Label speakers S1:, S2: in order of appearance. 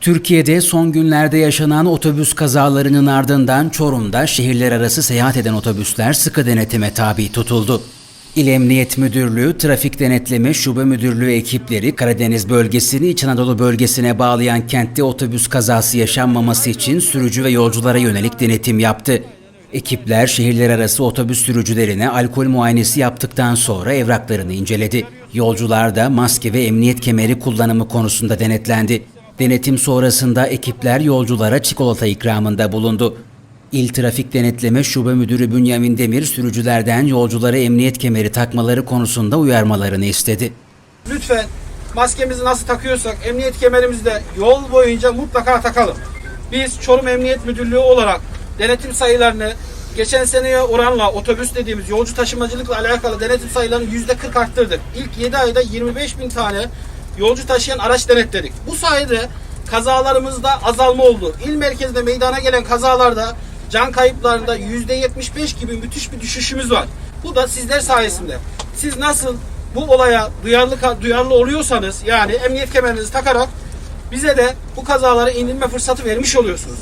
S1: Türkiye'de son günlerde yaşanan otobüs kazalarının ardından Çorum'da şehirler arası seyahat eden otobüsler sıkı denetime tabi tutuldu. İl Emniyet Müdürlüğü, Trafik Denetleme Şube Müdürlüğü ekipleri Karadeniz bölgesini İç Anadolu bölgesine bağlayan kentte otobüs kazası yaşanmaması için sürücü ve yolculara yönelik denetim yaptı. Ekipler şehirler arası otobüs sürücülerine alkol muayenesi yaptıktan sonra evraklarını inceledi. Yolcular da maske ve emniyet kemeri kullanımı konusunda denetlendi. Denetim sonrasında ekipler yolculara çikolata ikramında bulundu. İl Trafik Denetleme Şube Müdürü Bünyamin Demir sürücülerden yolculara emniyet kemeri takmaları konusunda uyarmalarını istedi.
S2: Lütfen maskemizi nasıl takıyorsak emniyet kemerimizi de yol boyunca mutlaka takalım. Biz Çorum Emniyet Müdürlüğü olarak denetim sayılarını geçen seneye oranla otobüs dediğimiz yolcu taşımacılıkla alakalı denetim sayılarını yüzde 40 arttırdık. İlk 7 ayda 25 bin tane yolcu taşıyan araç denetledik. Bu sayede kazalarımızda azalma oldu. İl merkezinde meydana gelen kazalarda can kayıplarında yüzde 75 gibi müthiş bir düşüşümüz var. Bu da sizler sayesinde. Siz nasıl bu olaya duyarlı duyarlı oluyorsanız yani emniyet kemerinizi takarak bize de bu kazaları indirme fırsatı vermiş oluyorsunuz.